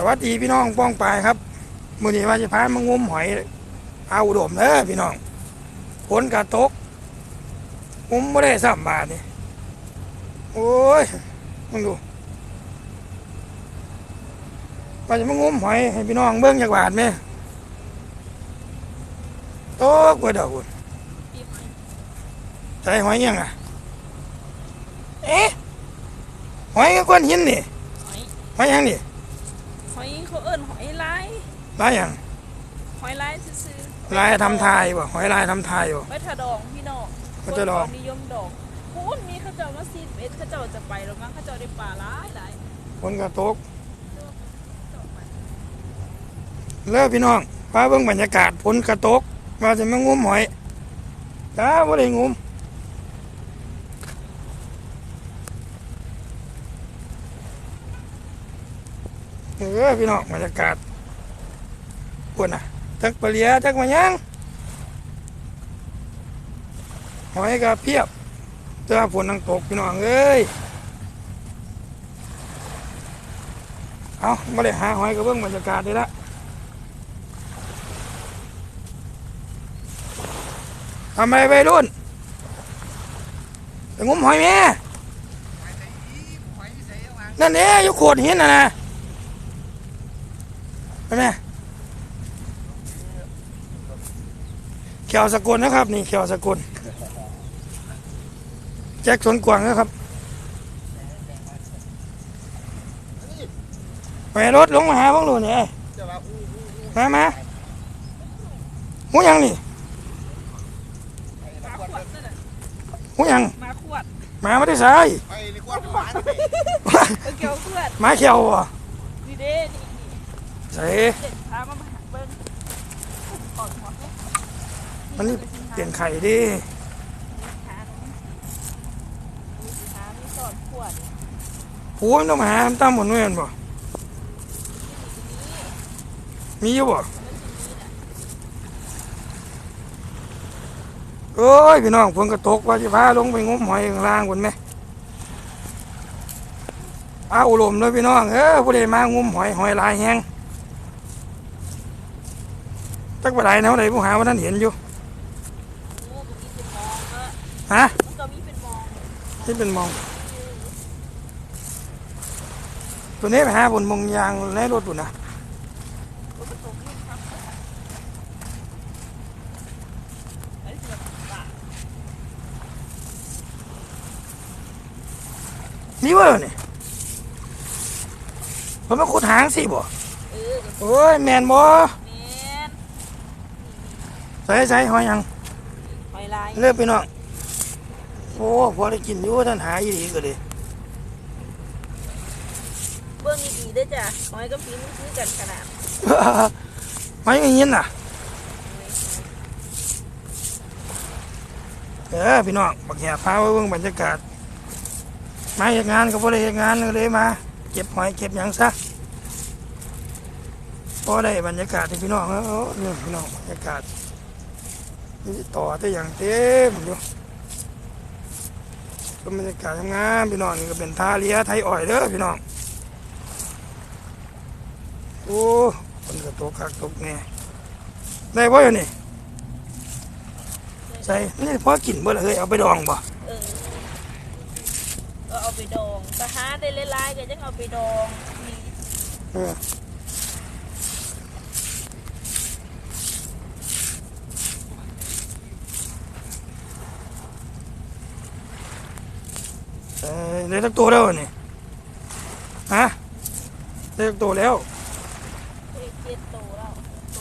สวัสดีพี่น้องป้องปายครับมื้อนี้ว่าจะพามางมหอยเอาอุดมเด้อพี่น้องฝนกระตกงมไม่ได้สามบาทนี่โอ้ยมึงดูว่าจะมางมหอยให้พี่น้องเบิ่งจากบาทไหมโต๊ะกว่าดอกคุณใส่หอยยังอะเอ๊ะหอยกับก้อนหินนี่หอยหอยยังนี่ห อยเขาเอิ้นหอยลายลายยังหอยลายซื่อลายทำทายบ่หอยลายทำทายบ่ไว้ทาดองพี่น้องไว้ทาดองคนนิยมดองพูนมีเขาเจ้ามาซีดเอ็ดเขาเจ้าจะไปแล้วมั้งเขาเจ้าได้ปลาหลายหลายฝนกระตกเจ้าไปเลิกพี่น้องพาเบิ่งบรรยากาศฝนกระตกมาจะมางมหอยจ้าบ่ได้งม เออพี่น้องบรรยากาศปวดน่ะจักปลาเลียจักมายังหอยก็เพียบเจอฝนนังตกพี่น้องเอ้ยเอาไม่ได้หาหอยก็เบิ่งบรรยากาศนี่ละทำไมไปรุ่นไปงมหอยแม่นั่นเอ๊อยู่โขดหินน่ะนะ ไปแม่เขียวสกุลนะครับ นี่เขียวสกุลแจ็คสวนกวางนะครับไปรถลงมาหาบ้างดูนี่มามาหูยังนี่มาขวดนั่นน่ะหูยังมาขวดหมาไม่ได้ใส่ไปในกวนหวานเอาเกี่ยวขวดหมาเขียวบ่นี่เด้นี่ ใส่นี่เด็ดพามาหาเบิ้งก่อนหัวเขามันนี่เปลี่ยนไข่ดิหาหนูมีสิหามีสอนขวดโอ้ยต้องหาตั้มหมดเงินบ่มีอยู่บ่โอ้ยพี่น้องฝนกระตกว่าจะพาลงไปงมหอยข้างล่างบนไหมอาอุลมเลยพี่น้องเออผู้ใดมางมหอยหอยลายแห้งักบะไดแนวไหนผู้หาว่านั้นเห็นอยู่ฮะที่เป็นมอง ตัวนี้ไปหาบนมงยางในรถดูนะก็ผสมลูกครับอันนี้คือแบบปลานี่เวอร์นี่มันมาขุดหางสิบ่เอโอ้ยแมนบ่แม่น ใส่ใส่หอยหยังหอยลายเลิกไปน้องโอ้พอได้กินอยู่ท่านหาอีดีก็ดีเบื้องดีๆเด้อจ้ะหอยกับผีมันคือกันขนาดหอยอย่างนี้น่ะเออพี่น้องบักแห่พาไปเบิ่งบรรยากาศมาเฮ็ดงานก็บ่ได้เฮ็ดงานก็เลยมา เก็บหอยเก็บหยังซะพอได้บรรยากาศที่พี่น้องเออเนี่ยพี่น้องบรรยากาศ นี่ต่อแต่อย่างเต็มอยู่ก็บรรยากาศงามๆพี่น้องนี่ก็เป็นท่าเรือไทยอ้อยเด้อพี่น้องโอ้คนก็ตกคักตกแน่ได้บ่อยู่นี่ใส่นี่พอกินบ่ล่ะเฮ้ยเอาไปดองบ่เออก็เอาไปดองแต่หาได้หลายๆก็จังเอาไปดองนี่เออ ได้ตักตัวแล้วนี่ฮะได้ตักตัวแล้วเฮ็ดเจ็ดโตแล้วโต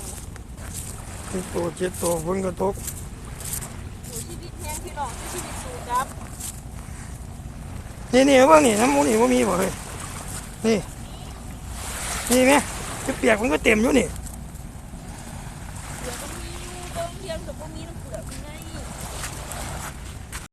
ตักตัวเจ็ดตัวฝนก็ตกสู่ชีวิตแห้งพี่น้องชีวิตสู่กับนี่นี่เบิ่งนี่น้ำหมูนี่ว่ามีบ่เฮ้ยนี่นี่ไหมเปียกๆมันก็เต็มอยู่นี่เดี๋ยวก็มีอยู่เบิ่งเทียมกับบ่มีน้ำฝ